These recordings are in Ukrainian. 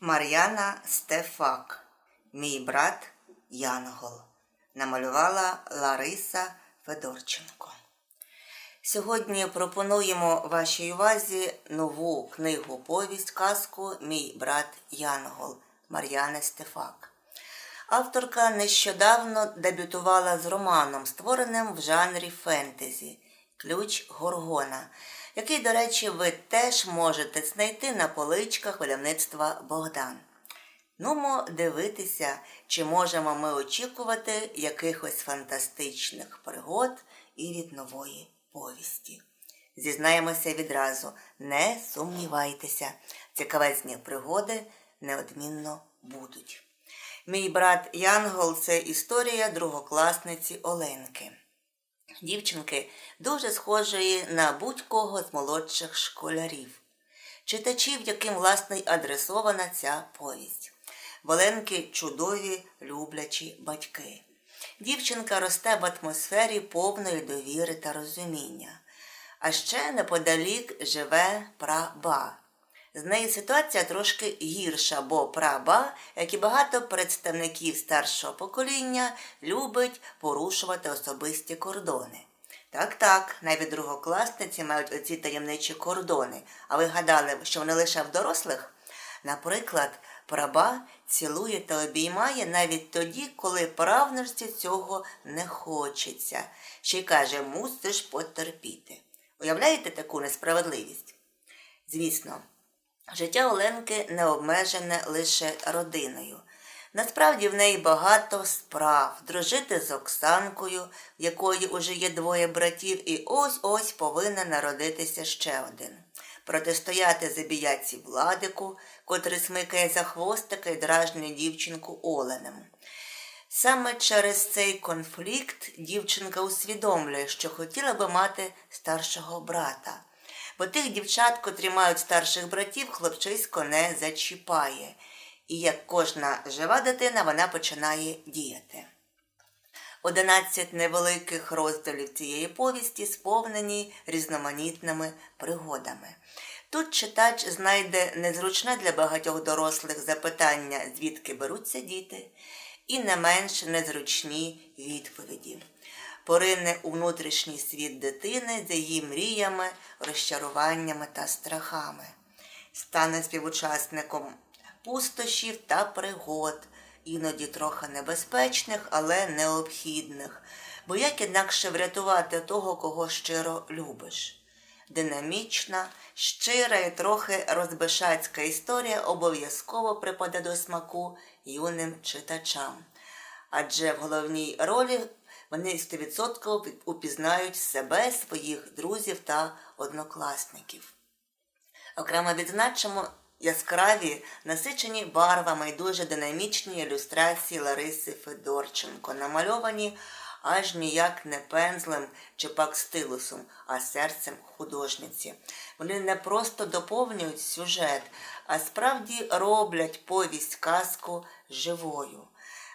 Мар'яна Стефак, мій брат Янгол, намалювала Лариса Федорченко. Сьогодні пропонуємо вашій увазі нову книгу повість казку Мій брат Янгол Мар'яни Стефак. Авторка нещодавно дебютувала з романом, створеним в жанрі фентезі Ключ Горгона, який, до речі, ви теж можете знайти на поличках видавництва Богдан. Нумо дивитися, чи можемо ми очікувати якихось фантастичних пригод і від нової повісті. Зізнаємося відразу, не сумнівайтеся, цікавезні пригоди неодмінно будуть. Мій брат Янгол це історія другокласниці Оленки. Дівчинки дуже схожої на будь-кого з молодших школярів, читачів, яким власне й адресована ця повість. В Оленки чудові люблячі батьки. Дівчинка росте в атмосфері повної довіри та розуміння. А ще неподалік живе праба. З нею ситуація трошки гірша, бо праба, як і багато представників старшого покоління, любить порушувати особисті кордони. Так, так, навіть другокласниці мають оці таємничі кордони. А ви гадали, що вони лише в дорослих? Наприклад, праба цілує та обіймає навіть тоді, коли правнерці цього не хочеться. Ще й каже, мусиш потерпіти. Уявляєте таку несправедливість? Звісно. Життя Оленки не обмежене лише родиною. Насправді в неї багато справ дружити з Оксанкою, в якої уже є двоє братів, і ось ось повинен народитися ще один. Протистояти забіяці Владику, котрий смикає за хвостика і дражнює дівчинку Оленем. Саме через цей конфлікт дівчинка усвідомлює, що хотіла би мати старшого брата бо тих дівчат, котрі мають старших братів, хлопчисько не зачіпає. І як кожна жива дитина, вона починає діяти. Одинадцять невеликих розділів цієї повісті сповнені різноманітними пригодами. Тут читач знайде незручне для багатьох дорослих запитання, звідки беруться діти, і не менш незручні відповіді порине у внутрішній світ дитини з її мріями, розчаруваннями та страхами, стане співучасником пустощів та пригод, іноді трохи небезпечних, але необхідних, бо як інакше врятувати того, кого щиро любиш. Динамічна, щира і трохи розбишацька історія обов'язково припаде до смаку юним читачам. Адже в головній ролі вони стовідсотково упізнають себе, своїх друзів та однокласників. Окремо відзначимо яскраві, насичені барвами і дуже динамічні ілюстрації Лариси Федорченко, намальовані аж ніяк не пензлем чи пак стилусом, а серцем художниці. Вони не просто доповнюють сюжет, а справді роблять повість казку живою.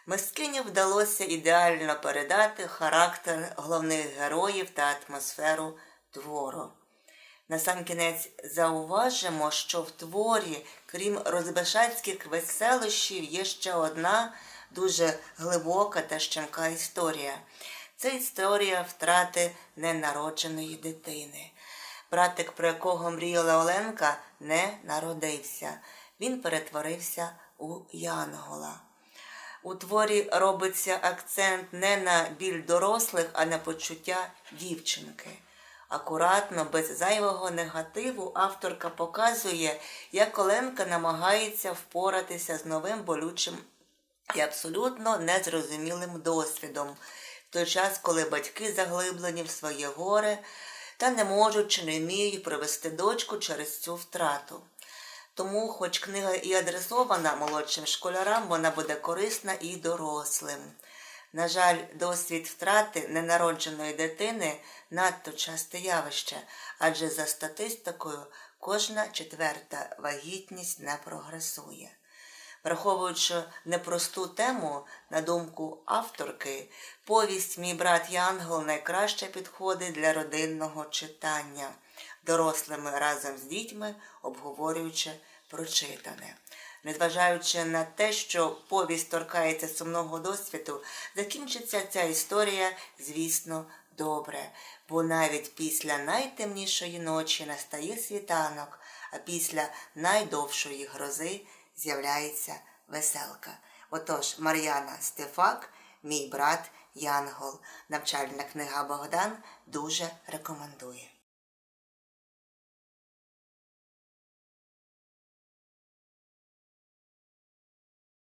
Мискині вдалося ідеально передати характер головних героїв та атмосферу твору. Насамкінець зауважимо, що в творі, крім розбешацьких веселощів, є ще одна дуже глибока та щемка історія. Це історія втрати ненародженої дитини. Братик, про якого мріяла Оленка, не народився. Він перетворився у Янгола. У творі робиться акцент не на біль дорослих, а на почуття дівчинки. Акуратно, без зайвого негативу, авторка показує, як Оленка намагається впоратися з новим болючим і абсолютно незрозумілим досвідом, в той час, коли батьки заглиблені в своє горе та не можуть чи не вміють провести дочку через цю втрату. Тому, хоч книга і адресована молодшим школярам, вона буде корисна і дорослим. На жаль, досвід втрати ненародженої дитини надто часте явище, адже за статистикою кожна четверта вагітність не прогресує. Враховуючи непросту тему, на думку авторки, повість Мій брат Янгол найкраще підходить для родинного читання, дорослими разом з дітьми обговорюючи прочитане. Незважаючи на те, що повість торкається сумного досвіду, закінчиться ця історія, звісно, добре, бо навіть після найтемнішої ночі настає світанок, а після найдовшої грози з'являється веселка. Отож, Мар'яна Стефак, мій брат Янгол. Навчальна книга Богдан дуже рекомендує.